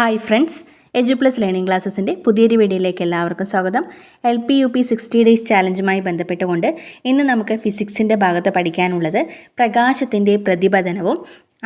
Hi friends edu plus learning ക്ലാസ്സസിന്റെ പുതിയൊരു വീഡിയോയിലേക്ക് എല്ലാവർക്കും സ്വാഗതം. L P U P sixty days ചാലഞ്ചുമായി ബന്ധപ്പെട്ടുകൊണ്ട് ഇന്ന് നമുക്ക് ഫിസിക്സിന്റെ ഭാഗത്ത് പഠിക്കാനുള്ളത് പ്രകാശത്തിന്റെ പ്രതിപതനവും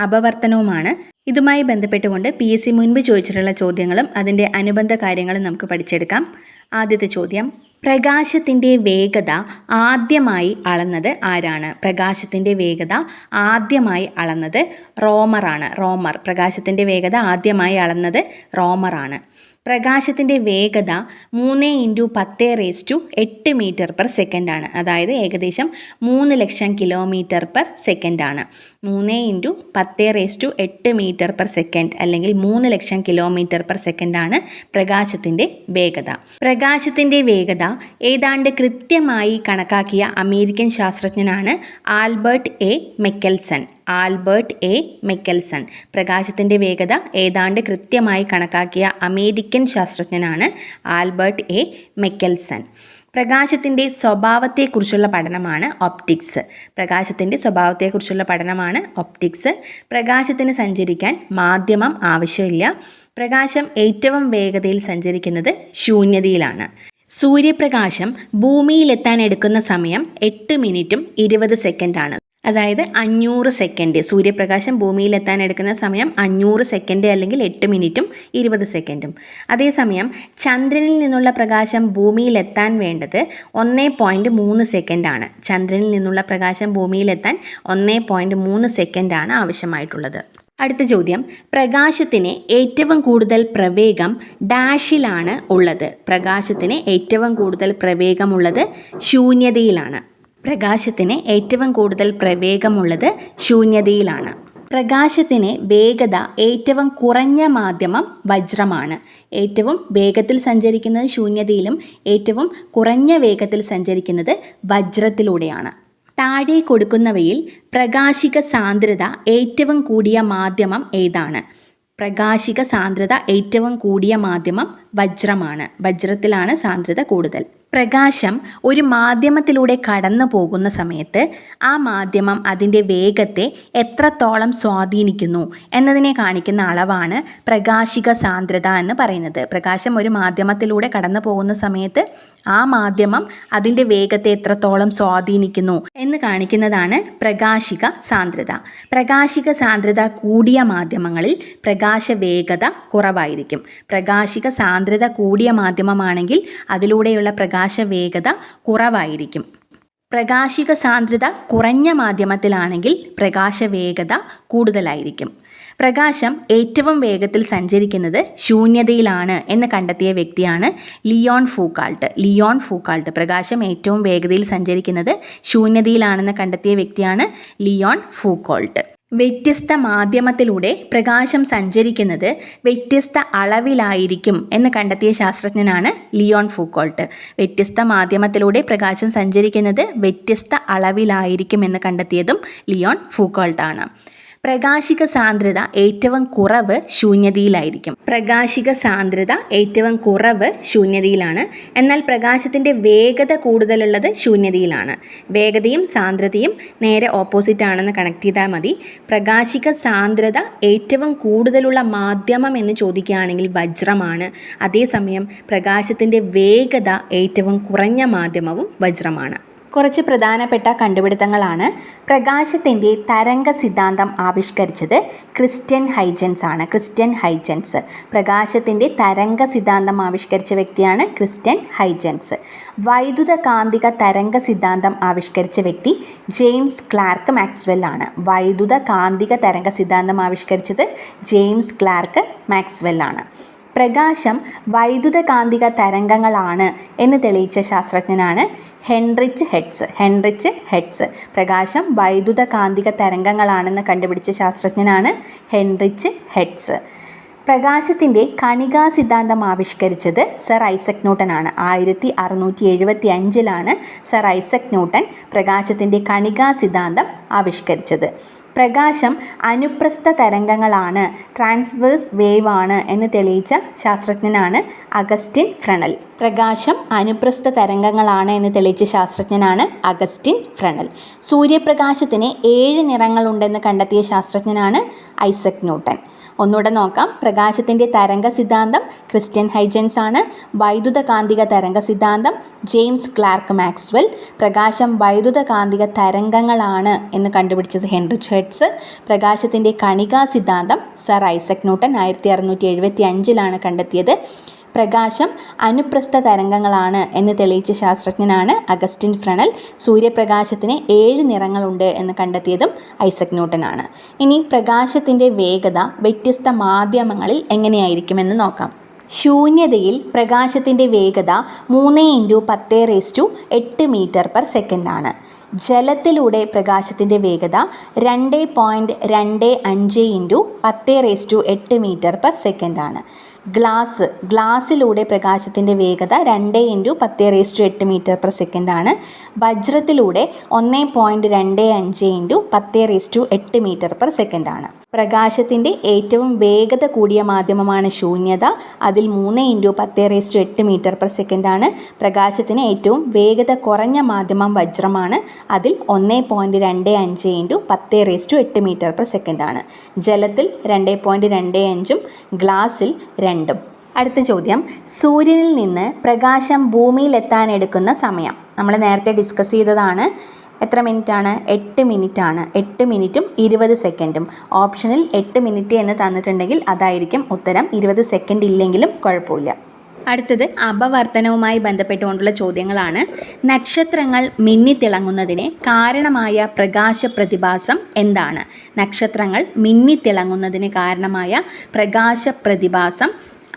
അപവർത്തനവുമാണ്. ഇതുമായി ബന്ധപ്പെട്ടുകൊണ്ട് പി എസ് സി മുൻപ് ചോദിച്ചിട്ടുള്ള ചോദ്യങ്ങളും അതിന്റെ അനുബന്ധ കാര്യങ്ങളും നമുക്ക് പഠിച്ചെടുക്കാം. ആദ്യത്തെ ചോദ്യം. പ്രകാശത്തിന്റെ വേഗത ആദ്യമായി അളന്നത് ആരാണ്? പ്രകാശത്തിന്റെ വേഗത ആദ്യമായി അളന്നത് റോമറാണ്. റോമർ പ്രകാശത്തിന്റെ വേഗത ആദ്യമായി അളന്നത് റോമറാണ്. പ്രകാശത്തിന്റെ വേഗത മൂന്ന് ഇന്റു പത്ത് റേസ് ടു എട്ട് മീറ്റർ പെർ സെക്കൻഡാണ്. അതായത് ഏകദേശം മൂന്ന് ലക്ഷം കിലോമീറ്റർ പെർ സെക്കൻഡാണ്. മൂന്ന് ഇന്റു പത്ത് റേസ് ടു എട്ട് മീറ്റർ പെർ സെക്കൻഡ് അല്ലെങ്കിൽ മൂന്ന് ലക്ഷം കിലോമീറ്റർ പെർ സെക്കൻഡാണ് പ്രകാശത്തിന്റെ വേഗത. പ്രകാശത്തിന്റെ വേഗത ഏതാണ്ട് കൃത്യമായി കണക്കാക്കിയ അമേരിക്കൻ ശാസ്ത്രജ്ഞനാണ് Albert A Michelson. Albert A Michelson. പ്രകാശത്തിന്റെ വേഗത ഏതാണ്ട് കൃത്യമായി കണക്കാക്കിയ അമേരിക്കൻ ശാസ്ത്രജ്ഞനാണ് ആൽബർട്ട് എ മെക്കൽസൺ. പ്രകാശത്തിന്റെ സ്വഭാവത്തെക്കുറിച്ചുള്ള പഠനമാണ് ഒപ്റ്റിക്സ്. പ്രകാശത്തിന്റെ സ്വഭാവത്തെക്കുറിച്ചുള്ള പഠനമാണ് ഒപ്റ്റിക്സ്. പ്രകാശത്തിന് സഞ്ചരിക്കാൻ മാധ്യമം ആവശ്യമില്ല. പ്രകാശം ഏറ്റവും വേഗതയിൽ സഞ്ചരിക്കുന്നത് ശൂന്യതയിലാണ്. സൂര്യപ്രകാശം ഭൂമിയിലെത്താൻ എടുക്കുന്ന സമയം എട്ട് മിനിറ്റും ഇരുപത് സെക്കൻഡാണ്. അതായത് അഞ്ഞൂറ് സെക്കൻഡ്. സൂര്യപ്രകാശം ഭൂമിയിലെത്താൻ എടുക്കുന്ന സമയം അഞ്ഞൂറ് സെക്കൻഡ് അല്ലെങ്കിൽ എട്ട് മിനിറ്റും ഇരുപത് സെക്കൻഡും. അതേസമയം ചന്ദ്രനിൽ നിന്നുള്ള പ്രകാശം ഭൂമിയിലെത്താൻ വേണ്ടത് ഒന്നേ പോയിന്റ് മൂന്ന് സെക്കൻഡാണ് ചന്ദ്രനിൽ നിന്നുള്ള പ്രകാശം ഭൂമിയിലെത്താൻ ഒന്നേ പോയിന്റ് മൂന്ന് സെക്കൻഡാണ് ആവശ്യമായിട്ടുള്ളത്. അടുത്ത ചോദ്യം. പ്രകാശത്തിന് ഏറ്റവും കൂടുതൽ പ്രവേഗം ഡാഷിലാണ് ഉള്ളത്. പ്രകാശത്തിന് ഏറ്റവും കൂടുതൽ പ്രവേഗമുള്ളത് ശൂന്യതയിലാണ്. പ്രകാശത്തിന് ഏറ്റവും കൂടുതൽ പ്രവേഗമുള്ളത് ശൂന്യതയിലാണ്. പ്രകാശത്തിന് വേഗത ഏറ്റവും കുറഞ്ഞ മാധ്യമം വജ്രമാണ്. ഏറ്റവും വേഗത്തിൽ സഞ്ചരിക്കുന്നത് ശൂന്യതയിലും ഏറ്റവും കുറഞ്ഞ വേഗത്തിൽ സഞ്ചരിക്കുന്നത് വജ്രത്തിലൂടെയാണ്. താഴെ കൊടുക്കുന്നവയിൽ പ്രകാശിക സാന്ദ്രത ഏറ്റവും കൂടിയ മാധ്യമം ഏതാണ്? പ്രകാശിക സാന്ദ്രത ഏറ്റവും കൂടിയ മാധ്യമം വജ്രമാണ്. വജ്രത്തിലാണ് സാന്ദ്രത കൂടുതൽ. പ്രകാശം ഒരു മാധ്യമത്തിലൂടെ കടന്നു പോകുന്ന സമയത്ത് ആ മാധ്യമം അതിന്റെ വേഗത്തെ എത്രത്തോളം സ്വാധീനിക്കുന്നു എന്നതിനെ കാണിക്കുന്ന അളവാണ് പ്രകാശിക സാന്ദ്രത എന്ന് പറയുന്നത്. പ്രകാശം ഒരു മാധ്യമത്തിലൂടെ കടന്നു പോകുന്ന സമയത്ത് ആ മാധ്യമം അതിന്റെ വേഗത്തെ എത്രത്തോളം സ്വാധീനിക്കുന്നു എന്ന് കാണിക്കുന്നതാണ് പ്രകാശിക സാന്ദ്രത. പ്രകാശിക സാന്ദ്രത കൂടിയ മാധ്യമങ്ങളിൽ പ്രകാശ വേഗത കുറവായിരിക്കും. പ്രകാശിക സാന്ദ്രത കൂടിയ മാധ്യമമാണെങ്കിൽ അതിലൂടെയുള്ള പ്രകാശ പ്രകാശ വേഗത കുറവായിരിക്കും. പ്രകാശിക സാന്ദ്രത കുറഞ്ഞ മാധ്യമത്തിലാണെങ്കിൽ പ്രകാശ വേഗത കൂടുതലായിരിക്കും. പ്രകാശം ഏറ്റവും വേഗത്തിൽ സഞ്ചരിക്കുന്നത് ശൂന്യതയിലാണ് എന്ന് കണ്ടെത്തിയ വ്യക്തിയാണ് ലിയോൺ ഫൂക്കാൾട്ട്. ലിയോൺ ഫൂക്കാൾട്ട് പ്രകാശം ഏറ്റവും വേഗതയിൽ സഞ്ചരിക്കുന്നത് ശൂന്യതയിലാണെന്ന് കണ്ടെത്തിയ വ്യക്തിയാണ് ലിയോൺ ഫൂക്കോൾട്ട്. വ്യത്യസ്ത മാധ്യമത്തിലൂടെ പ്രകാശം സഞ്ചരിക്കുന്നത് വ്യത്യസ്ത അളവിലായിരിക്കും എന്ന് കണ്ടെത്തിയ ശാസ്ത്രജ്ഞനാണ് ലിയോൺ ഫൂക്കോൾട്ട്. വ്യത്യസ്ത മാധ്യമത്തിലൂടെ പ്രകാശം സഞ്ചരിക്കുന്നത് വ്യത്യസ്ത അളവിലായിരിക്കും എന്ന് കണ്ടെത്തിയതും ലിയോൺ ഫൂക്കോൾട്ടാണ്. പ്രകാശിക സാന്ദ്രത ഏറ്റവും കുറവ് ശൂന്യതയിലായിരിക്കും. പ്രകാശിക സാന്ദ്രത ഏറ്റവും കുറവ് ശൂന്യതയിലാണ്. എന്നാൽ പ്രകാശത്തിന്റെ വേഗത കൂടുതലുള്ളത് ശൂന്യതയിലാണ്. വേഗതയും സാന്ദ്രതയും നേരെ ഓപ്പോസിറ്റ് ആണെന്ന് കണക്ട് ചെയ്താൽ മതി. പ്രകാശിക സാന്ദ്രത ഏറ്റവും കൂടുതലുള്ള മാധ്യമം എന്ന് ചോദിക്കുകയാണെങ്കിൽ വജ്രമാണ്. അതേസമയം പ്രകാശത്തിന്റെ വേഗത ഏറ്റവും കുറഞ്ഞ മാധ്യമവും വജ്രമാണ്. കുറച്ച് പ്രധാനപ്പെട്ട കണ്ടുപിടുത്തങ്ങളാണ്. പ്രകാശത്തിന്റെ തരംഗ സിദ്ധാന്തം ആവിഷ്കരിച്ചത് ക്രിസ്ത്യൻ ഹൈജൻസ് ആണ്. Christiaan Huygens. പ്രകാശത്തിന്റെ തരംഗ സിദ്ധാന്തം ആവിഷ്കരിച്ച വ്യക്തിയാണ് ക്രിസ്ത്യൻ ഹൈജൻസ്. വൈദ്യുത കാന്തിക തരംഗ സിദ്ധാന്തം ആവിഷ്കരിച്ച വ്യക്തി ജെയിംസ് ക്ലാർക്ക് മാക്സ്വെൽ ആണ്. വൈദ്യുത കാന്തിക തരംഗ സിദ്ധാന്തം ആവിഷ്കരിച്ചത് ജെയിംസ് ക്ലാർക്ക് മാക്സ്വെൽ ആണ്. പ്രകാശം വൈദ്യുതകാന്തിക തരംഗങ്ങളാണ് എന്ന് തെളിയിച്ച ശാസ്ത്രജ്ഞനാണ് ഹെൻറിച്ച് ഹെഡ്സ്. ഹെൻറിച്ച് ഹെഡ്സ് പ്രകാശം വൈദ്യുതകാന്തിക തരംഗങ്ങളാണെന്ന് കണ്ടുപിടിച്ച ശാസ്ത്രജ്ഞനാണ് ഹെൻറിച്ച് ഹെഡ്സ്. പ്രകാശത്തിന്റെ കണികാ സിദ്ധാന്തം ആവിഷ്കരിച്ചത് സർ ഐസക് ന്യൂട്ടൻ ആണ് ആയിരത്തി അറുന്നൂറ്റി എഴുപത്തി അഞ്ചിലാണ് സർ ഐസക് ന്യൂട്ടൻ പ്രകാശത്തിന്റെ കണികാ സിദ്ധാന്തം ആവിഷ്കരിച്ചത്. പ്രകാശം അനുപ്രസ്ഥ തരംഗങ്ങളാണ്. ട്രാൻസ്വേഴ്സ് വേവ് ആണ് എന്ന് തെളിയിച്ച ശാസ്ത്രജ്ഞനാണ് അഗസ്റ്റിൻ ഫ്രണൽ. പ്രകാശം അനുപ്രസ്ഥ തരംഗങ്ങളാണ് എന്ന് തെളിയിച്ച ശാസ്ത്രജ്ഞനാണ് അഗസ്റ്റിൻ ഫ്രണൽ. സൂര്യപ്രകാശത്തിന് ഏഴ് നിറങ്ങളുണ്ടെന്ന് കണ്ടെത്തിയ ശാസ്ത്രജ്ഞനാണ് ഐസക് ന്യൂട്ടൻ. ഒന്നുകൂടെ നോക്കാം. പ്രകാശത്തിന്റെ തരംഗ സിദ്ധാന്തം ക്രിസ്ത്യൻ ഹൈജൻസ് ആണ്. വൈദ്യുത കാന്തിക തരംഗ സിദ്ധാന്തം ജെയിംസ് ക്ലാർക്ക് മാക്സ്വെൽ. പ്രകാശം വൈദ്യുത കാന്തിക തരംഗങ്ങളാണ് എന്ന് കണ്ടുപിടിച്ചത് ഹെൻറി ഹെഡ്സ്. പ്രകാശത്തിന്റെ കണികാ സിദ്ധാന്തം സർ ഐസക് ന്യൂട്ടൻ ആയിരത്തി അറുന്നൂറ്റി എഴുപത്തി അഞ്ചിലാണ് കണ്ടെത്തിയത്. പ്രകാശം അനുപ്രസ്ഥ തരംഗങ്ങളാണ് എന്ന് തെളിയിച്ച ശാസ്ത്രജ്ഞനാണ് അഗസ്റ്റിൻ ഫ്രണൽ. സൂര്യപ്രകാശത്തിന് ഏഴ് നിറങ്ങളുണ്ട് എന്ന് കണ്ടെത്തിയതും ഐസക് ന്യൂട്ടനാണ്. ഇനി പ്രകാശത്തിന്റെ വേഗത വ്യത്യസ്ത മാധ്യമങ്ങളിൽ എങ്ങനെയായിരിക്കുമെന്ന് നോക്കാം. ശൂന്യതയിൽ പ്രകാശത്തിന്റെ വേഗത മൂന്ന് ഇന്റു പത്ത് റേസ് ടു എട്ട് മീറ്റർ പെർ സെക്കൻഡാണ് ജലത്തിലൂടെ പ്രകാശത്തിന്റെ വേഗത രണ്ട് പോയിന്റ് രണ്ട് അഞ്ച് ഇന്റു പത്ത് റേസ് ടു എട്ട് മീറ്റർ പെർ സെക്കൻഡാണ് ഗ്ലാസ് ഗ്ലാസ്സിലൂടെ പ്രകാശത്തിന്റെ വേഗത രണ്ട് ഇന്റു പത്ത് റേസ് ടു എട്ട് മീറ്റർ പെർ ആണ്. വജ്രത്തിലൂടെ ഒന്ന് പോയിന്റ് രണ്ട് അഞ്ച് ഇന്റു പത്ത് റേസ് ടു എട്ട് മീറ്റർ പെർ ആണ്. പ്രകാശത്തിന്റെ ഏറ്റവും വേഗത കൂടിയ മാധ്യമമാണ് ശൂന്യത അതിൽ മൂന്ന് ഇന്റു പത്ത് റേസ് ടു എട്ട് മീറ്റർ പെർ ആണ്. പ്രകാശത്തിന് ഏറ്റവും വേഗത കുറഞ്ഞ മാധ്യമം വജ്രമാണ് അതിൽ ഒന്ന് പോയിന്റ് രണ്ട് അഞ്ച് ഇന്റു പത്ത് റേസ് ടു എട്ട് മീറ്റർ പെർ ആണ്. ജലത്തിൽ രണ്ട് പോയിന്റ് രണ്ട് അഞ്ചും ഗ്ലാസ്സിൽ രണ്ടും. അടുത്ത ചോദ്യം. സൂര്യനിൽ നിന്ന് പ്രകാശം ഭൂമിയിലെത്താൻ എടുക്കുന്ന സമയം. നമ്മൾ നേരത്തെ ഡിസ്കസ് ചെയ്തതാണ്. എത്ര മിനിറ്റാണ്? എട്ട് മിനിറ്റാണ്. എട്ട് മിനിറ്റും ഇരുപത് സെക്കൻഡും ഓപ്ഷനിൽ എട്ട് മിനിറ്റ് എന്ന് തന്നിട്ടുണ്ടെങ്കിൽ അതായിരിക്കും ഉത്തരം. ഇരുപത് സെക്കൻഡ് ഇല്ലെങ്കിലും കുഴപ്പമില്ല. അടുത്തത് അപവർത്തനവുമായി ബന്ധപ്പെട്ടുകൊണ്ടുള്ള ചോദ്യങ്ങളാണ്. നക്ഷത്രങ്ങൾ മിന്നിത്തിളങ്ങുന്നതിന് കാരണമായ പ്രകാശ പ്രതിഭാസം എന്താണ്? നക്ഷത്രങ്ങൾ മിന്നിത്തിളങ്ങുന്നതിന് കാരണമായ പ്രകാശ പ്രതിഭാസം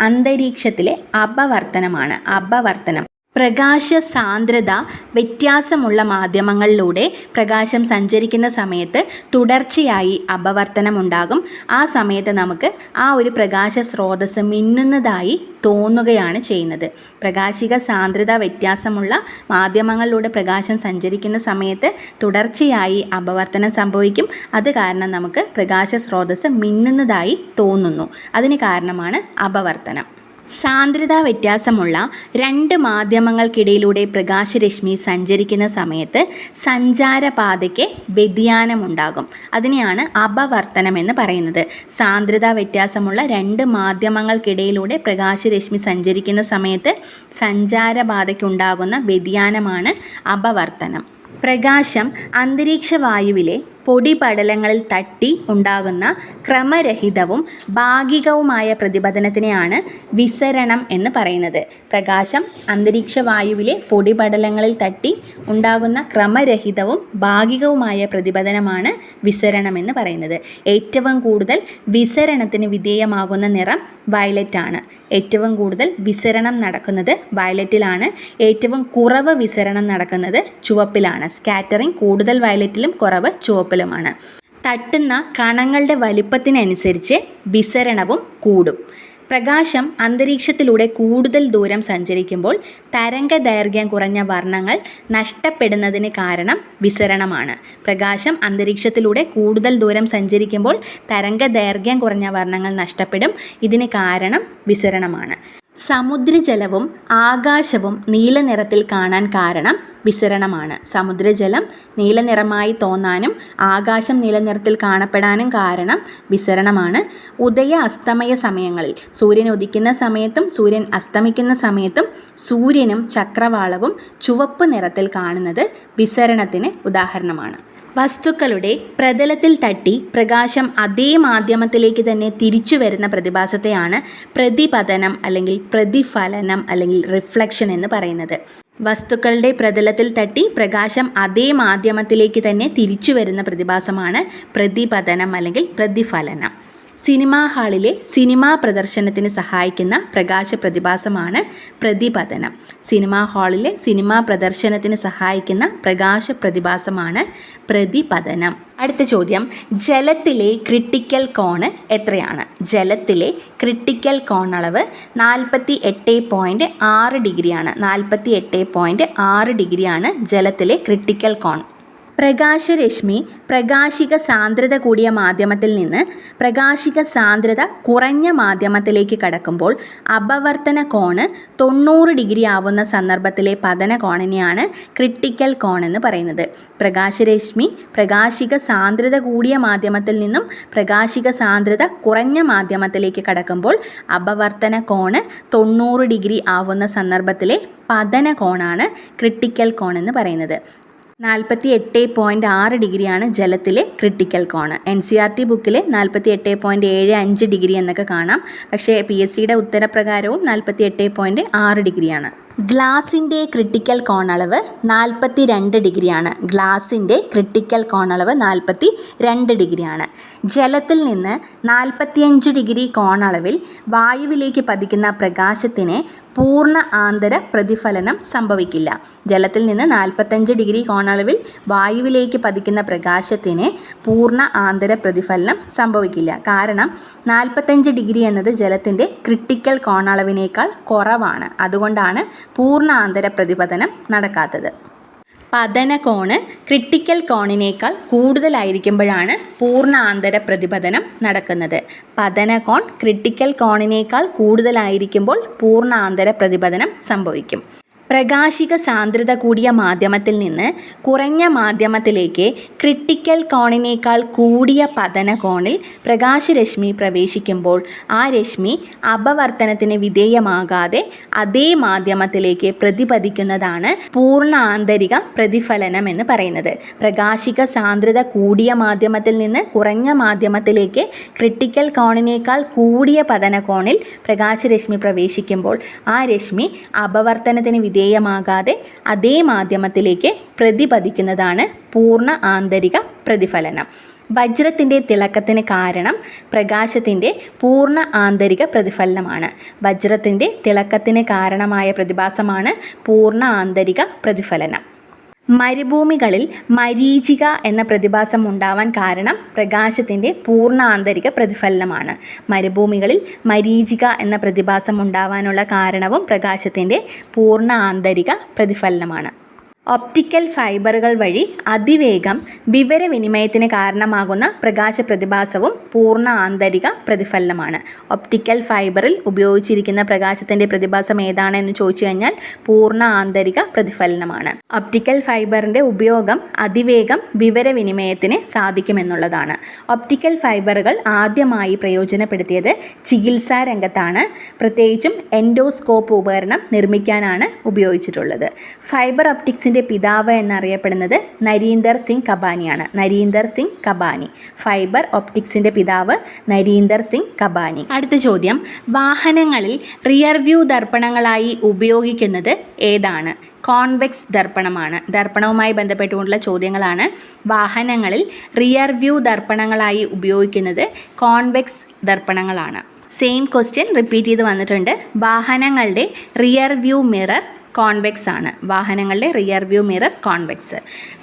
അന്തരീക്ഷത്തിലെ അപവർത്തനമാണ്. അപവർത്തനം. പ്രകാശ സാന്ദ്രത വ്യത്യാസമുള്ള മാധ്യമങ്ങളിലൂടെ പ്രകാശം സഞ്ചരിക്കുന്ന സമയത്ത് തുടർച്ചയായി അപവർത്തനമുണ്ടാകും. ആ സമയത്ത് നമുക്ക് ആ ഒരു പ്രകാശ സ്രോതസ്സ് മിന്നുന്നതായി തോന്നുകയാണ് ചെയ്യുന്നത്. പ്രകാശിക സാന്ദ്രത വ്യത്യാസമുള്ള മാധ്യമങ്ങളിലൂടെ പ്രകാശം സഞ്ചരിക്കുന്ന സമയത്ത് തുടർച്ചയായി അപവർത്തനം സംഭവിക്കും. അത് കാരണം നമുക്ക് പ്രകാശ സ്രോതസ്സ് മിന്നുന്നതായി തോന്നുന്നു. അതിന് കാരണമാണ് അപവർത്തനം. സാന്ദ്രതാ വ്യത്യാസമുള്ള രണ്ട് മാധ്യമങ്ങൾക്കിടയിലൂടെ പ്രകാശരശ്മി സഞ്ചരിക്കുന്ന സമയത്ത് സഞ്ചാരപാതയ്ക്ക് വ്യതിയാനമുണ്ടാകും. അതിനെയാണ് അപവർത്തനം എന്ന് പറയുന്നത്. സാന്ദ്രതാ വ്യത്യാസമുള്ള രണ്ട് മാധ്യമങ്ങൾക്കിടയിലൂടെ പ്രകാശരശ്മി സഞ്ചരിക്കുന്ന സമയത്ത് സഞ്ചാരപാതയ്ക്കുണ്ടാകുന്ന വ്യതിയാനമാണ് അപവർത്തനം. പ്രകാശം അന്തരീക്ഷ വായുവിലെ പൊടിപടലങ്ങളിൽ തട്ടി ഉണ്ടാകുന്ന ക്രമരഹിതവും ഭാഗികവുമായ പ്രതിപതനത്തിനെയാണ് വിസരണം എന്ന് പറയുന്നത്. പ്രകാശം അന്തരീക്ഷ വായുവിലെ പൊടിപടലങ്ങളിൽ തട്ടി ഉണ്ടാകുന്ന ക്രമരഹിതവും ഭാഗികവുമായ പ്രതിപതനമാണ് വിസരണം എന്ന് പറയുന്നത്. ഏറ്റവും കൂടുതൽ വിസരണത്തിന് വിധേയമാകുന്ന നിറം വയലറ്റ് ആണ് ഏറ്റവും കൂടുതൽ വിസരണം നടക്കുന്നത് വയലറ്റിലാണ്. ഏറ്റവും കുറവ് വിസരണം നടക്കുന്നത് ചുവപ്പിലാണ്. സ്കാറ്ററിംഗ് കൂടുതൽ വയലറ്റിലും കുറവ് ചുവപ്പിലുമാണ് തട്ടുന്ന കണങ്ങളുടെ വലിപ്പത്തിനനുസരിച്ച് വിസരണവും കൂടും. പ്രകാശം അന്തരീക്ഷത്തിലൂടെ കൂടുതൽ ദൂരം സഞ്ചരിക്കുമ്പോൾ തരംഗ ദൈർഘ്യം കുറഞ്ഞ വർണങ്ങൾ നഷ്ടപ്പെടുന്നതിന് കാരണം വിസരണമാണ്. പ്രകാശം അന്തരീക്ഷത്തിലൂടെ കൂടുതൽ ദൂരം സഞ്ചരിക്കുമ്പോൾ തരംഗ ദൈർഘ്യം കുറഞ്ഞ വർണങ്ങൾ നഷ്ടപ്പെടും. ഇതിന് കാരണം വിസരണമാണ്. സമുദ്രജലവും ആകാശവും നീല നിറത്തിൽ കാണാൻ കാരണം വിസരണമാണ്. സമുദ്രജലം നീല നിറമായി തോന്നാനും ആകാശം നീല നിറത്തിൽ കാണപ്പെടാനും കാരണം വിസരണമാണ്. ഉദയ അസ്തമയ സമയങ്ങളിൽ സൂര്യൻ ഉദിക്കുന്ന സമയത്തും സൂര്യൻ അസ്തമിക്കുന്ന സമയത്തും സൂര്യനും ചക്രവാളവും ചുവപ്പ് നിറത്തിൽ കാണുന്നത് വിസരണത്തിന് ഉദാഹരണമാണ്. വസ്തുക്കളുടെ പ്രതലത്തിൽ തട്ടി പ്രകാശം അതേ മാധ്യമത്തിലേക്ക് തന്നെ തിരിച്ചു വരുന്ന പ്രതിഭാസത്തെയാണ് പ്രതിപതനം അല്ലെങ്കിൽ പ്രതിഫലനം അല്ലെങ്കിൽ റിഫ്ലക്ഷൻ എന്ന് പറയുന്നത്. വസ്തുക്കളുടെ പ്രതലത്തിൽ തട്ടി പ്രകാശം അതേ മാധ്യമത്തിലേക്ക് തന്നെ തിരിച്ചു വരുന്ന പ്രതിഭാസമാണ് പ്രതിപതനം അല്ലെങ്കിൽ പ്രതിഫലനം. സിനിമാ ഹാളിലെ സിനിമാ പ്രദർശനത്തിന് സഹായിക്കുന്ന പ്രകാശ പ്രതിഭാസമാണ് പ്രതിപതനം. സിനിമാ ഹാളിലെ സിനിമാ പ്രദർശനത്തിന് സഹായിക്കുന്ന പ്രകാശ പ്രതിഭാസമാണ് പ്രതിപതനം. അടുത്ത ചോദ്യം. ജലത്തിലെ ക്രിട്ടിക്കൽ കോണ് എത്രയാണ്? ജലത്തിലെ ക്രിട്ടിക്കൽ കോൺ അളവ് നാൽപ്പത്തി എട്ട് പോയിന്റ് ആറ് ഡിഗ്രിയാണ്. നാൽപ്പത്തി എട്ട് പോയിന്റ് ആറ് ഡിഗ്രിയാണ് ജലത്തിലെ ക്രിട്ടിക്കൽ കോൺ. പ്രകാശരശ്മി പ്രകാശിക സാന്ദ്രത കൂടിയ മാധ്യമത്തിൽ നിന്ന് പ്രകാശിക സാന്ദ്രത കുറഞ്ഞ മാധ്യമത്തിലേക്ക് കടക്കുമ്പോൾ അപവർത്തന കോണ് തൊണ്ണൂറ് ഡിഗ്രി ആവുന്ന സന്ദർഭത്തിലെ പതന കോണിനെയാണ് ക്രിട്ടിക്കൽ കോൺ എന്ന് പറയുന്നത്. പ്രകാശരശ്മി പ്രകാശിക സാന്ദ്രത കൂടിയ മാധ്യമത്തിൽ നിന്നും പ്രകാശിക സാന്ദ്രത കുറഞ്ഞ മാധ്യമത്തിലേക്ക് കടക്കുമ്പോൾ അപവർത്തന കോണ് തൊണ്ണൂറ് ഡിഗ്രി ആവുന്ന സന്ദർഭത്തിലെ പതന കോണാണ് ക്രിട്ടിക്കൽ കോൺ എന്ന് പറയുന്നത്. നാൽപ്പത്തി എട്ട് പോയിന്റ് ആറ് ഡിഗ്രിയാണ് ജലത്തിലെ ക്രിട്ടിക്കൽ കോണ്. എൻ സി ആർ ടി ബുക്കിൽ നാൽപ്പത്തി എട്ട് പോയിന്റ് ഏഴ് അഞ്ച് ഡിഗ്രി എന്നൊക്കെ കാണാം. പക്ഷേ പി എസ് സിയുടെ ഉത്തരപ്രകാരവും നാൽപ്പത്തി എട്ട് പോയിന്റ് ആറ് ഡിഗ്രിയാണ്. ഗ്ലാസിന്റെ ക്രിട്ടിക്കൽ കോണളവ് നാൽപ്പത്തി രണ്ട് ഡിഗ്രിയാണ്. ഗ്ലാസിന്റെ ക്രിട്ടിക്കൽ കോണളവ് നാൽപ്പത്തി രണ്ട് ഡിഗ്രിയാണ്. ജലത്തിൽ നിന്ന് നാൽപ്പത്തിയഞ്ച് ഡിഗ്രി കോണളവിൽ വായുവിലേക്ക് പതിക്കുന്ന പ്രകാശത്തിന് പൂർണ ആന്തര പ്രതിഫലനം സംഭവിക്കില്ല. ജലത്തിൽ നിന്ന് നാൽപ്പത്തഞ്ച് ഡിഗ്രി കോണളവിൽ വായുവിലേക്ക് പതിക്കുന്ന പ്രകാശത്തിന് പൂർണ ആന്തര പ്രതിഫലനം സംഭവിക്കില്ല. കാരണം നാൽപ്പത്തഞ്ച് ഡിഗ്രി എന്നത് ജലത്തിന്റെ ക്രിട്ടിക്കൽ കോണളവിനേക്കാൾ കുറവാണ്. അതുകൊണ്ടാണ് പൂർണ ആന്തര പ്രതിപതനം നടക്കാത്തത്. പതനകോണ് ക്രിട്ടിക്കൽ കോണിനേക്കാൾ കൂടുതലായിരിക്കുമ്പോഴാണ് പൂർണ ആന്തര പ്രതിപതനം നടക്കുന്നത്. പതനകോൺ ക്രിട്ടിക്കൽ കോണിനേക്കാൾ കൂടുതലായിരിക്കുമ്പോൾ പൂർണ ആന്തര പ്രതിപതനം സംഭവിക്കും. പ്രകാശിക സാന്ദ്രത കൂടിയ മാധ്യമത്തിൽ നിന്ന് കുറഞ്ഞ മാധ്യമത്തിലേക്ക് ക്രിട്ടിക്കൽ കോണിനേക്കാൾ കൂടിയ പതന കോണിൽ പ്രകാശരശ്മി പ്രവേശിക്കുമ്പോൾ ആ രശ്മി അപവർത്തനത്തിന് വിധേയമാകാതെ അതേ മാധ്യമത്തിലേക്ക് പ്രതിപതിക്കുന്നതാണ് പൂർണ ആന്തരിക പ്രതിഫലനം എന്ന് പറയുന്നത്. പ്രകാശിക സാന്ദ്രത കൂടിയ മാധ്യമത്തിൽ നിന്ന് കുറഞ്ഞ മാധ്യമത്തിലേക്ക് ക്രിട്ടിക്കൽ കോണിനേക്കാൾ കൂടിയ പതന കോണിൽ പ്രകാശരശ്മി പ്രവേശിക്കുമ്പോൾ ആ രശ്മി അപവർത്തനത്തിന് അതേ മാധ്യമത്തിലേക്ക് പ്രതിപതിക്കുന്നതാണ് പൂർണ ആന്തരിക പ്രതിഫലനം. വജ്രത്തിന്റെ തിളക്കത്തിന് കാരണം പ്രകാശത്തിന്റെ പൂർണ ആന്തരിക പ്രതിഫലനമാണ്. വജ്രത്തിന്റെ തിളക്കത്തിന് കാരണമായ പ്രതിഭാസമാണ് പൂർണ ആന്തരിക പ്രതിഫലനം. മരുഭൂമികളിൽ മരീചിക എന്ന പ്രതിഭാസം ഉണ്ടാവാൻ കാരണം പ്രകാശത്തിന്റെ പൂർണ ആന്തരിക പ്രതിഫലനമാണ്. മരുഭൂമികളിൽ മരീചിക എന്ന പ്രതിഭാസം ഉണ്ടാവാനുള്ള കാരണവും പ്രകാശത്തിന്റെ പൂർണ ആന്തരിക പ്രതിഫലനമാണ്. ഒപ്റ്റിക്കൽ ഫൈബറുകൾ വഴി അതിവേഗം വിവരവിനിമയത്തിന് കാരണമാകുന്ന പ്രകാശ പ്രതിഭാസവും പൂർണ ആന്തരിക പ്രതിഫലനമാണ്. ഒപ്റ്റിക്കൽ ഫൈബറിൽ ഉപയോഗിച്ചിരിക്കുന്ന പ്രകാശത്തിന്റെ പ്രതിഭാസം ഏതാണെന്ന് ചോദിച്ചു കഴിഞ്ഞാൽ പൂർണ ആന്തരിക പ്രതിഫലനമാണ്. ഒപ്റ്റിക്കൽ ഫൈബറിന്റെ ഉപയോഗം അതിവേഗം വിവരവിനിമയത്തിന് സാധിക്കുമെന്നുള്ളതാണ്. ഒപ്റ്റിക്കൽ ഫൈബറുകൾ ആദ്യമായി പ്രയോജനപ്പെടുത്തിയത് ചികിത്സാ രംഗത്താണ്. പ്രത്യേകിച്ചും എൻഡോസ്കോപ്പ് ഉപകരണം നിർമ്മിക്കാനാണ് ഉപയോഗിച്ചിട്ടുള്ളത്. ഫൈബർ ഒപ്റ്റിക്സിന്റെ പിതാവ് എന്നറിയപ്പെടുന്നത് നരീന്ദർ സിംഗ് കബാനിയാണ്. നരീന്ദർ സിംഗ് കബാനി. ഫൈബർ ഒപ്റ്റിക്സിന്റെ പിതാവ് നരീന്ദർ സിംഗ് കബാനി. അടുത്ത ചോദ്യം. വാഹനങ്ങളിൽ റിയർ വ്യൂ ദർപ്പണങ്ങളായി ഉപയോഗിക്കുന്നത് ഏതാണ്? കോൺവെക്സ് ദർപ്പണമാണ്. ദർപ്പണവുമായി ബന്ധപ്പെട്ടുകൊണ്ടുള്ള ചോദ്യങ്ങളാണ്. വാഹനങ്ങളിൽ റിയർ വ്യൂ ദർപ്പണങ്ങളായി ഉപയോഗിക്കുന്നത് കോൺവെക്സ് ദർപ്പണങ്ങളാണ്. സെയിം ക്വസ്റ്റ്യൻ റിപ്പീറ്റ് ചെയ്ത് വന്നിട്ടുണ്ട്. വാഹനങ്ങളുടെ റിയർ വ്യൂ മിറർ കോൺവെക്സ് ആണ്. വാഹനങ്ങളുടെ റിയർ വ്യൂ മിറർ കോൺവെക്സ്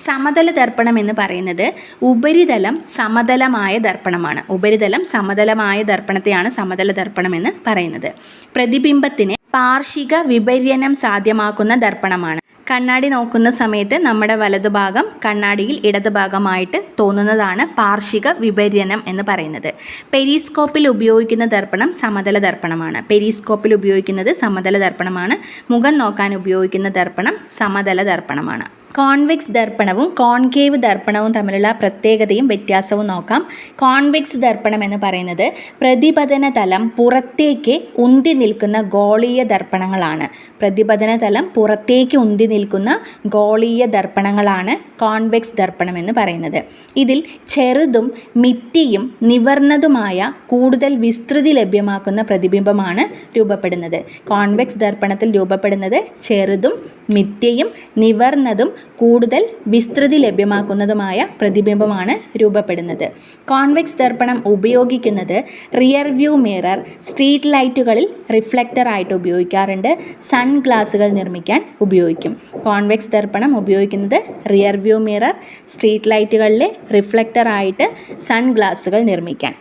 സമതല ദർപ്പണം എന്ന് പറയുന്നത് ഉപരിതലം സമതലമായ ദർപ്പണമാണ്. ഉപരിതലം സമതലമായ ദർപ്പണത്തെയാണ് സമതല ദർപ്പണം എന്ന് പറയുന്നത്. പ്രതിബിംബത്തിന് പാർഷിക വിപര്യനം സാധ്യമാക്കുന്ന ദർപ്പണമാണ്. കണ്ണാടി നോക്കുന്ന സമയത്ത് നമ്മുടെ വലതു ഭാഗം കണ്ണാടിയിൽ ഇടതുഭാഗമായിട്ട് തോന്നുന്നതാണ് പാർഷിക വിപര്യനം എന്ന് പറയുന്നത്. പെരീസ്കോപ്പിൽ ഉപയോഗിക്കുന്ന ദർപ്പണം സമതല ദർപ്പണമാണ്. പെരീസ്കോപ്പിൽ ഉപയോഗിക്കുന്നത് സമതല ദർപ്പണമാണ്. മുഖം നോക്കാൻ ഉപയോഗിക്കുന്ന ദർപ്പണം സമതല ദർപ്പണമാണ്. കോൺവെക്സ് ദർപ്പണവും കോൺകേവ് ദർപ്പണവും തമ്മിലുള്ള പ്രത്യേകതയും വ്യത്യാസവും നോക്കാം. കോൺവെക്സ് ദർപ്പണം എന്ന് പറയുന്നത് പ്രതിപതന തലം പുറത്തേക്ക് ഉന്തി നിൽക്കുന്ന ഗോളീയ ദർപ്പണങ്ങളാണ്. പ്രതിപതന തലം പുറത്തേക്ക് ഉന്തി നിൽക്കുന്ന ഗോളീയ ദർപ്പണങ്ങളാണ് കോൺവെക്സ് ദർപ്പണം എന്ന് പറയുന്നത്. ഇതിൽ ചെറുതും മിത്തിയും നിവർന്നതുമായ കൂടുതൽ വിസ്തൃതി ലഭ്യമാക്കുന്ന പ്രതിബിംബമാണ് രൂപപ്പെടുന്നത്. കോൺവെക്സ് ദർപ്പണത്തിൽ രൂപപ്പെടുന്നത് ചെറുതും മിത്യയും നിവർന്നതും കൂടുതൽ വിസ്തൃതി ലഭ്യമാക്കുന്നതുമായ പ്രതിബിംബമാണ് രൂപപ്പെടുന്നത്. കോൺവെക്സ് ദർപ്പണം ഉപയോഗിക്കുന്നത് റിയർ വ്യൂ മിറർ സ്ട്രീറ്റ് ലൈറ്റുകളിൽ റിഫ്ലക്ടർ ആയിട്ട് ഉപയോഗിക്കാറുണ്ട്. സൺ ഗ്ലാസുകൾ നിർമ്മിക്കാൻ ഉപയോഗിക്കും. കോൺവെക്സ് ദർപ്പണം ഉപയോഗിക്കുന്നത് റിയർ വ്യൂ മിറർ സ്ട്രീറ്റ് ലൈറ്റുകളിലെ റിഫ്ലക്ടർ ആയിട്ട് സൺ ഗ്ലാസുകൾ നിർമ്മിക്കാൻ.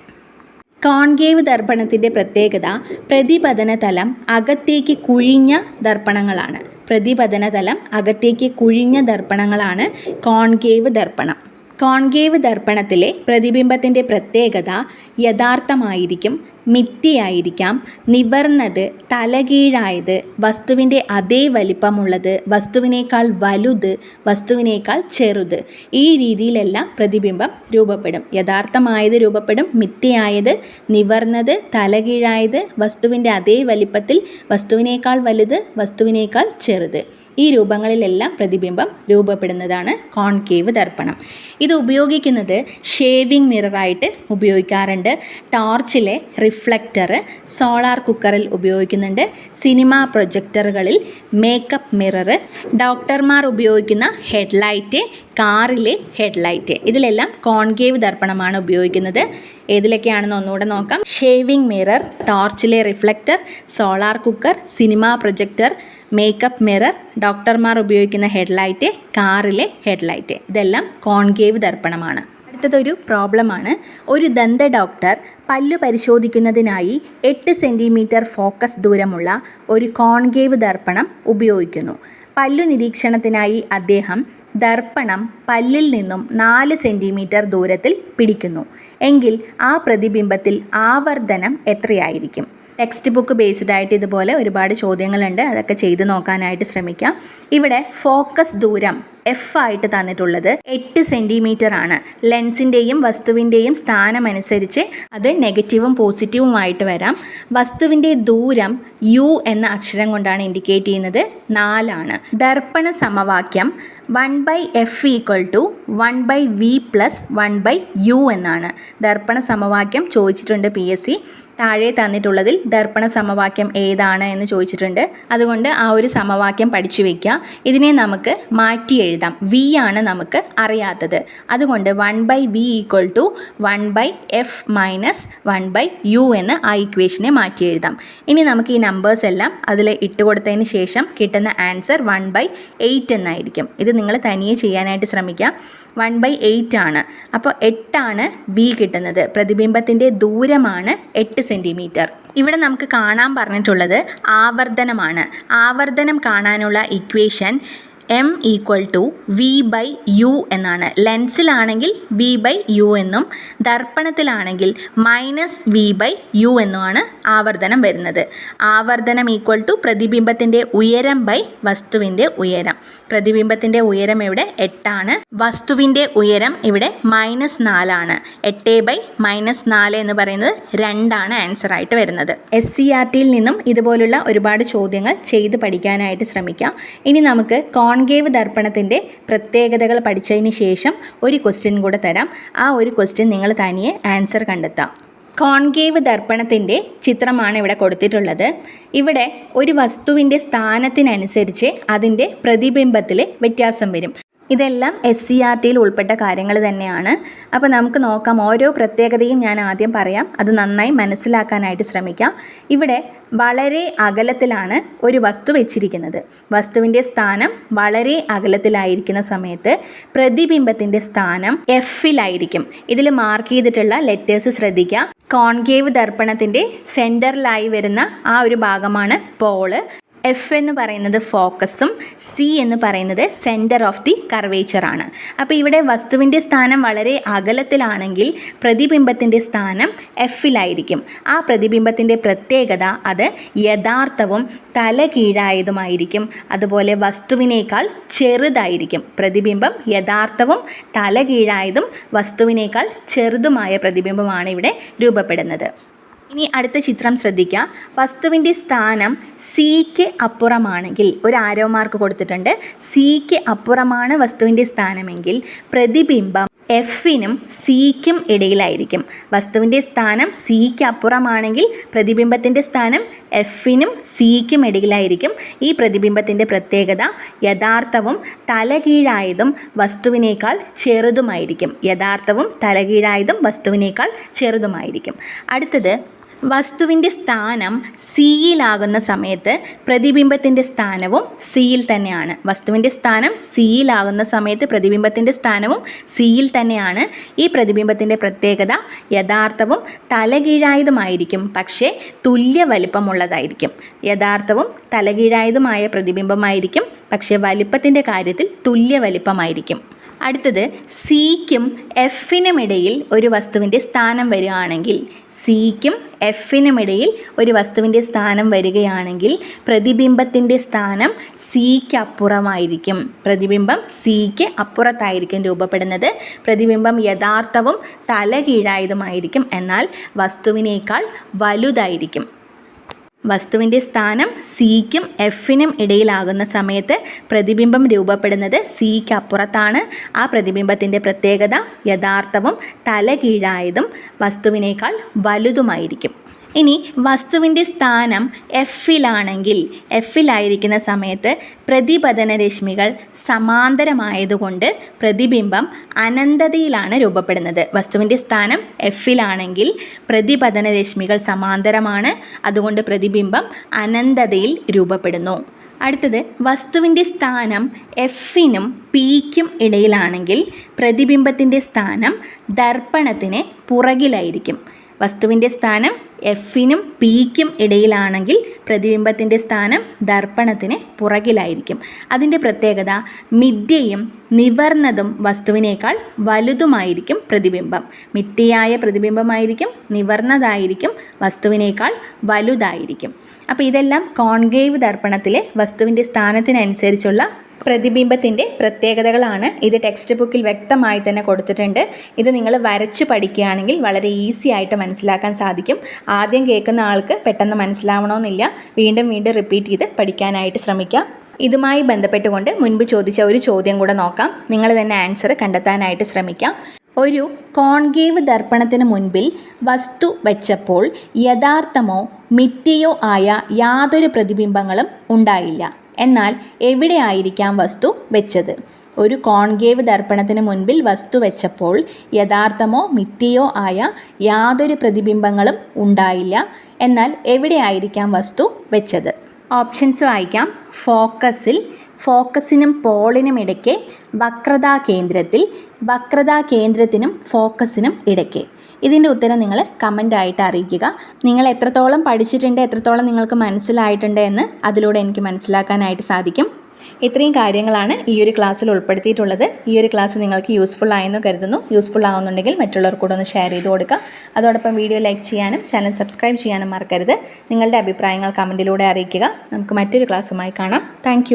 കോൺകേവ് ദർപ്പണത്തിന്റെ പ്രത്യേകത പ്രതിപതന തലം അകത്തേക്ക് കുഴിഞ്ഞ ദർപ്പണങ്ങളാണ്. പ്രതിപതന തലം അകത്തേക്ക് കുഴിഞ്ഞ ദർപ്പണങ്ങളാണ് കോൺകേവ് ദർപ്പണം. കോൺകേവ് ദർപ്പണത്തിലെ പ്രതിബിംബത്തിന്റെ പ്രത്യേകത യഥാർത്ഥമായിരിക്കും മിത്തിയായിരിക്കാം നിവർന്നത് തലകീഴായത് വസ്തുവിന്റെ അതേ വലിപ്പമുള്ളത് വസ്തുവിനേക്കാൾ വലുത് വസ്തുവിനേക്കാൾ ചെറുത്. ഈ രീതിയിലെല്ലാം പ്രതിബിംബം രൂപപ്പെടും. യഥാർത്ഥമായത് രൂപപ്പെടും മിത്തിയായത് നിവർന്നത് തലകീഴായത് വസ്തുവിന്റെ അതേ വലിപ്പത്തിൽ വസ്തുവിനേക്കാൾ വലുത് വസ്തുവിനേക്കാൾ ചെറുത്. ഈ രൂപങ്ങളിലെല്ലാം പ്രതിബിംബം രൂപപ്പെടുന്നതാണ് കോൺകേവ് ദർപ്പണം. ഇത് ഉപയോഗിക്കുന്നത് ഷേവിംഗ് മിററായിട്ട് ഉപയോഗിക്കാറുണ്ട്. ടോർച്ചിലെ റിഫ്ലക്റ്റർ സോളാർ കുക്കറിൽ ഉപയോഗിക്കുന്നുണ്ട്. സിനിമാ പ്രൊജക്ടറുകളിൽ മേക്കപ്പ് മിറർ ഡോക്ടർമാർ ഉപയോഗിക്കുന്ന ഹെഡ്ലൈറ്റ് കാറിലെ ഹെഡ്ലൈറ്റ്. ഇതിലെല്ലാം കോൺകേവ് ദർപ്പണമാണ് ഉപയോഗിക്കുന്നത്. ഏതിലൊക്കെയാണെന്ന് ഒന്നുകൂടെ നോക്കാം. Shaving mirror ടോർച്ചിലെ reflector solar cooker cinema projector makeup mirror ഡോക്ടർമാർ ഉപയോഗിക്കുന്ന ഹെഡ്ലൈറ്റ് കാറിലെ ഹെഡ്ലൈറ്റ് ഇതെല്ലാം കോൺകേവ് ദർപ്പണമാണ്. അടുത്തതൊരു പ്രോബ്ലമാണ് ഒരു ദന്ത ഡോക്ടർ പല്ലു പരിശോധിക്കുന്നതിനായി എട്ട് സെന്റിമീറ്റർ ഫോക്കസ് ദൂരമുള്ള ഒരു കോൺകേവ് ദർപ്പണം ഉപയോഗിക്കുന്നു. പല്ലു നിരീക്ഷണത്തിനായി അദ്ദേഹം ദർപ്പണം പല്ലിൽ നിന്നും നാല് സെന്റിമീറ്റർ ദൂരത്തിൽ പിടിക്കുന്നു. എങ്കിൽ ആ പ്രതിബിംബത്തിൽ ആവർത്തനം എത്രയായിരിക്കും? ടെക്സ്റ്റ് ബുക്ക് ബേസ്ഡ് ആയിട്ട് ഇതുപോലെ ഒരുപാട് ചോദ്യങ്ങളുണ്ട്. അതൊക്കെ ചെയ്ത് നോക്കാനായിട്ട് ശ്രമിക്കാം. ഇവിടെ ഫോക്കസ് ദൂരം എഫ് ആയിട്ട് തന്നിട്ടുള്ളത് എട്ട് സെന്റിമീറ്റർ ആണ്. ലെൻസിന്റെയും വസ്തുവിന്റെയും സ്ഥാനമനുസരിച്ച് അത് നെഗറ്റീവും പോസിറ്റീവുമായിട്ട് വരാം. വസ്തുവിന്റെ ദൂരം യു എന്ന അക്ഷരം കൊണ്ടാണ് ഇൻഡിക്കേറ്റ് ചെയ്യുന്നത്. നാലാണ്. ദർപ്പണ സമവാക്യം one by F equal to one by V plus one by U എന്നാണ്. ദർപ്പണ സമവാക്യം ചോദിച്ചിട്ടുണ്ട് പി എസ് സി താഴെ തന്നിട്ടുള്ളതിൽ ദർപ്പണ സമവാക്യം ഏതാണ് എന്ന് ചോദിച്ചിട്ടുണ്ട്. അതുകൊണ്ട് ആ ഒരു സമവാക്യം പഠിച്ചു വയ്ക്കുക. ഇതിനെ നമുക്ക് മാറ്റി എഴുതാം. വി ആണ് നമുക്ക് അറിയാത്തത്. അതുകൊണ്ട് one by V equal to one by F minus one by U എന്ന് ആ ഇക്വേഷനെ മാറ്റി എഴുതാം. ഇനി നമുക്ക് ഈ നമ്പേഴ്സ് എല്ലാം അതിൽ ഇട്ട് കൊടുത്തതിന് ശേഷം കിട്ടുന്ന ആൻസർ വൺ ബൈ എയ്റ്റ് എന്നായിരിക്കും. ഇത് നിങ്ങൾ തനിയെ ചെയ്യാനായിട്ട് ശ്രമിക്കുക വൺ ബൈ എയ്റ്റ് ആണ്. അപ്പോൾ എട്ടാണ് ബി കിട്ടുന്നത്. പ്രതിബിംബത്തിന്റെ ദൂരമാണ് എട്ട് സെന്റിമീറ്റർ ഇവിടെ നമുക്ക് കാണാൻ പറഞ്ഞിട്ടുള്ളത് ആവർത്തനമാണ് ആവർത്തനം കാണാനുള്ള equation M equal to V by U എന്നാണ്. ലെൻസിലാണെങ്കിൽ വി ബൈ യു എന്നും ദർപ്പണത്തിലാണെങ്കിൽ മൈനസ് വി ബൈ യു എന്നുമാണ് ആവർത്തനം വരുന്നത്. ആവർത്തനം ഈക്വൽ ടു പ്രതിബിംബത്തിന്റെ ഉയരം ബൈ വസ്തുവിന്റെ ഉയരം. പ്രതിബിംബത്തിന്റെ ഉയരം ഇവിടെ എട്ടാണ്. വസ്തുവിന്റെ ഉയരം ഇവിടെ മൈനസ് നാലാണ്. എട്ട് ബൈ മൈനസ് നാല് എന്ന് പറയുന്നത് രണ്ടാണ് ആൻസർ ആയിട്ട് വരുന്നത്. എസ് സി ആർ ടിയിൽ നിന്നും ഇതുപോലുള്ള ഒരുപാട് ചോദ്യങ്ങൾ ചെയ്ത് പഠിക്കാനായിട്ട് ശ്രമിക്കാം. ഇനി നമുക്ക് കോൺകേവ് ദർപ്പണത്തിന്റെ പ്രത്യേകതകൾ പഠിച്ചതിന് ശേഷം ഒരു ക്വസ്റ്റ്യൻ കൂടെ തരാം. ആ ഒരു ക്വസ്റ്റ്യൻ നിങ്ങൾ തനിയെ ആൻസർ കണ്ടെത്താം. കോൺകേവ് ദർപ്പണത്തിന്റെ ചിത്രമാണ് ഇവിടെ കൊടുത്തിട്ടുള്ളത്. ഇവിടെ ഒരു വസ്തുവിന്റെ സ്ഥാനത്തിനനുസരിച്ച് അതിന്റെ പ്രതിബിംബത്തിൽ വ്യത്യാസം വരും. ഇതെല്ലാം എസ് സി ആർ ടിയിൽ ഉൾപ്പെട്ട കാര്യങ്ങൾ തന്നെയാണ്. അപ്പോൾ നമുക്ക് നോക്കാം. ഓരോ പ്രത്യേകതയും ഞാൻ ആദ്യം പറയാം. അത് നന്നായി മനസ്സിലാക്കാനായിട്ട് ശ്രമിക്കാം. ഇവിടെ വളരെ അകലത്തിലാണ് ഒരു വസ്തു വെച്ചിരിക്കുന്നത്. വസ്തുവിന്റെ സ്ഥാനം വളരെ അകലത്തിലായിരിക്കുന്ന സമയത്ത് പ്രതിബിംബത്തിന്റെ സ്ഥാനം എഫിലായിരിക്കും ഇതിൽ മാർക്ക് ചെയ്തിട്ടുള്ള ലെറ്റേഴ്സ് ശ്രദ്ധിക്കുക. കോൺകേവ് ദർപ്പണത്തിന്റെ സെന്ററിലായി വരുന്ന ആ ഒരു ഭാഗമാണ് പോൾ. എഫ് എന്ന് പറയുന്നത് ഫോക്കസും സി എന്ന് പറയുന്നത് സെന്റർ ഓഫ് ദി കർവേച്ചറാണ് അപ്പോൾ ഇവിടെ വസ്തുവിന്റെ സ്ഥാനം വളരെ അകലത്തിലാണെങ്കിൽ പ്രതിബിംബത്തിന്റെ സ്ഥാനം എഫിലായിരിക്കും ആ പ്രതിബിംബത്തിന്റെ പ്രത്യേകത അത് യഥാർത്ഥവും തല കീഴായതുമായിരിക്കും അതുപോലെ വസ്തുവിനേക്കാൾ ചെറുതായിരിക്കും പ്രതിബിംബം യഥാർത്ഥവും തല കീഴായതും വസ്തുവിനേക്കാൾ ചെറുതുമായ പ്രതിബിംബമാണ് ഇവിടെ രൂപപ്പെടുന്നത്. ഇനി അടുത്ത ചിത്രം ശ്രദ്ധിക്കുക വസ്തുവിന്റെ സ്ഥാനം സിക്ക് അപ്പുറമാണെങ്കിൽ ഒരു ആരോ മാർക്ക് കൊടുത്തിട്ടുണ്ട്. സിക്ക് അപ്പുറമാണ് വസ്തുവിന്റെ സ്ഥാനമെങ്കിൽ പ്രതിബിംബം എഫിനും സിക്കും ഇടയിലായിരിക്കും. വസ്തുവിന്റെ സ്ഥാനം സിക്ക് അപ്പുറമാണെങ്കിൽ പ്രതിബിംബത്തിന്റെ സ്ഥാനം എഫിനും സിക്കും ഇടയിലായിരിക്കും. ഈ പ്രതിബിംബത്തിന്റെ പ്രത്യേകത യഥാർത്ഥവും തലകീഴായതും വസ്തുവിനേക്കാൾ ചെറുതുമായിരിക്കും. യഥാർത്ഥവും തലകീഴായതും വസ്തുവിനേക്കാൾ ചെറുതുമായിരിക്കും. അടുത്തത് വസ്തുവിന്റെ സ്ഥാനം സിയിലാകുന്ന സമയത്ത് പ്രതിബിംബത്തിന്റെ സ്ഥാനവും സിയിൽ തന്നെയാണ്. വസ്തുവിന്റെ സ്ഥാനം സിയിലാകുന്ന സമയത്ത് പ്രതിബിംബത്തിന്റെ സ്ഥാനവും സിയിൽ തന്നെയാണ്. ഈ പ്രതിബിംബത്തിന്റെ പ്രത്യേകത യഥാർത്ഥവും തലകീഴായതുമായിരിക്കും. പക്ഷേ തുല്യ വലിപ്പമുള്ളതായിരിക്കും. യഥാർത്ഥവും തലകീഴായതുമായ പ്രതിബിംബമായിരിക്കും. പക്ഷേ വലിപ്പത്തിന്റെ കാര്യത്തിൽ തുല്യ വലിപ്പമായിരിക്കും. അടുത്തത് സിക്കും എഫിനും ഇടയിൽ ഒരു വസ്തുവിന്റെ സ്ഥാനം വരികയാണെങ്കിൽ സിക്കും എഫിനും ഇടയിൽ ഒരു വസ്തുവിന്റെ സ്ഥാനം വരികയാണെങ്കിൽ പ്രതിബിംബത്തിന്റെ സ്ഥാനം സിക്ക് അപ്പുറമായിരിക്കും പ്രതിബിംബം സിക്ക് അപ്പുറത്തായിരിക്കും രൂപപ്പെടുന്നത്. പ്രതിബിംബം യഥാർത്ഥവും തലകീഴായതുമായിരിക്കും. എന്നാൽ വസ്തുവിനേക്കാൾ വലുതായിരിക്കും. വസ്തുവിന്റെ സ്ഥാനം സിക്കും എഫിനും ഇടയിലാകുന്ന സമയത്ത് പ്രതിബിംബം രൂപപ്പെടുന്നത് സിക്ക് അപ്പുറത്താണ് ആ പ്രതിബിംബത്തിന്റെ പ്രത്യേകത യഥാർത്ഥവും തലകീഴായതും വസ്തുവിനേക്കാൾ വലുതുമായിരിക്കും. ഇനി വസ്തുവിന്റെ സ്ഥാനം എഫിലാണെങ്കിൽ എഫിലായിരിക്കുന്ന സമയത്ത് പ്രതിപതന രശ്മികൾ സമാന്തരമായതുകൊണ്ട് പ്രതിബിംബം അനന്തതയിലാണ് രൂപപ്പെടുന്നത്. വസ്തുവിന്റെ സ്ഥാനം എഫിലാണെങ്കിൽ പ്രതിപതന രശ്മികൾ സമാന്തരമാണ് അതുകൊണ്ട് പ്രതിബിംബം അനന്തതയിൽ രൂപപ്പെടുന്നു. അടുത്തത് വസ്തുവിന്റെ സ്ഥാനം എഫിനും പിക്കും ഇടയിലാണെങ്കിൽ പ്രതിബിംബത്തിന്റെ സ്ഥാനം ദർപ്പണത്തിന് പുറകിലായിരിക്കും. വസ്തുവിന്റെ സ്ഥാനം എഫിനും പിക്കും ഇടയിലാണെങ്കിൽ പ്രതിബിംബത്തിന്റെ സ്ഥാനം ദർപ്പണത്തിന് പുറകിലായിരിക്കും. അതിന്റെ പ്രത്യേകത മിഥ്യയും നിവർന്നതും വസ്തുവിനേക്കാൾ വലുതുമായിരിക്കും പ്രതിബിംബം. മിഥ്യയായ പ്രതിബിംബമായിരിക്കും നിവർന്നതായിരിക്കും വസ്തുവിനേക്കാൾ വലുതായിരിക്കും. അപ്പോൾ ഇതെല്ലാം കോൺകേവ് ദർപ്പണത്തിലെ വസ്തുവിന്റെ സ്ഥാനത്തിനനുസരിച്ചുള്ള പ്രതിബിംബത്തിന്റെ പ്രത്യേകതകളാണ്. ഇത് ടെക്സ്റ്റ് ബുക്കിൽ വ്യക്തമായി തന്നെ കൊടുത്തിട്ടുണ്ട്. ഇത് നിങ്ങൾ വരച്ച് പഠിക്കുകയാണെങ്കിൽ വളരെ ഈസി ആയിട്ട് മനസ്സിലാക്കാൻ സാധിക്കും. ആദ്യം കേൾക്കുന്ന ആൾക്ക് പെട്ടെന്ന് മനസ്സിലാവണമെന്നില്ല. വീണ്ടും വീണ്ടും റിപ്പീറ്റ് ചെയ്ത് പഠിക്കാനായിട്ട് ശ്രമിക്കാം. ഇതുമായി ബന്ധപ്പെട്ടുകൊണ്ട് മുൻപ് ചോദിച്ച ഒരു ചോദ്യം കൂടെ നോക്കാം. നിങ്ങൾ തന്നെ ആൻസർ കണ്ടെത്താനായിട്ട് ശ്രമിക്കാം. ഒരു കോൺകേവ് ദർപ്പണത്തിന് മുൻപിൽ വസ്തു വെച്ചപ്പോൾ യഥാർത്ഥമോ മിഥ്യയോ ആയ യാതൊരു പ്രതിബിംബങ്ങളും ഉണ്ടായില്ല. എന്നാൽ എവിടെയായിരിക്കാം വസ്തു വെച്ചത്? ഒരു കോൺഗേവ് ദർപ്പണത്തിന് മുൻപിൽ വസ്തു വെച്ചപ്പോൾ യഥാർത്ഥമോ മിഥ്യയോ ആയ യാതൊരു പ്രതിബിംബങ്ങളും ഉണ്ടായില്ല. എന്നാൽ എവിടെയായിരിക്കാം വസ്തു വെച്ചത്? ഓപ്ഷൻസ് വായിക്കാം. ഫോക്കസിൽ ഫോക്കസിനും പോളിനും ഇടയ്ക്ക് വക്രതാ കേന്ദ്രത്തിൽ വക്രതാ കേന്ദ്രത്തിനും ഫോക്കസിനും ഇടയ്ക്ക്. ഇതിന്റെ ഉത്തരം നിങ്ങൾ കമന്റായിട്ട് അറിയിക്കുക. നിങ്ങൾ എത്രത്തോളം പഠിച്ചിട്ടുണ്ട് എത്രത്തോളം നിങ്ങൾക്ക് മനസ്സിലായിട്ടുണ്ട് എന്ന് അതിലൂടെ എനിക്ക് മനസ്സിലാക്കാനായിട്ട് സാധിക്കും. ഇത്രയും കാര്യങ്ങളാണ് ഈ ഒരു ക്ലാസ്സിൽ ഉൾപ്പെടുത്തിയിട്ടുള്ളത്. ഈ ഒരു ക്ലാസ് നിങ്ങൾക്ക് യൂസ്ഫുൾ ആയെന്ന് കരുതുന്നു. യൂസ്ഫുൾ ആവുന്നുണ്ടെങ്കിൽ മറ്റുള്ളവർ കൂടെ ഒന്ന് ഷെയർ ചെയ്ത് കൊടുക്കുക. അതോടൊപ്പം വീഡിയോ ലൈക്ക് ചെയ്യാനും ചാനൽ സബ്സ്ക്രൈബ് ചെയ്യാനും മറക്കരുത്. നിങ്ങളുടെ അഭിപ്രായങ്ങൾ കമന്റിലൂടെ അറിയിക്കുക. നമുക്ക് മറ്റൊരു ക്ലാസ്സുമായി കാണാം. താങ്ക്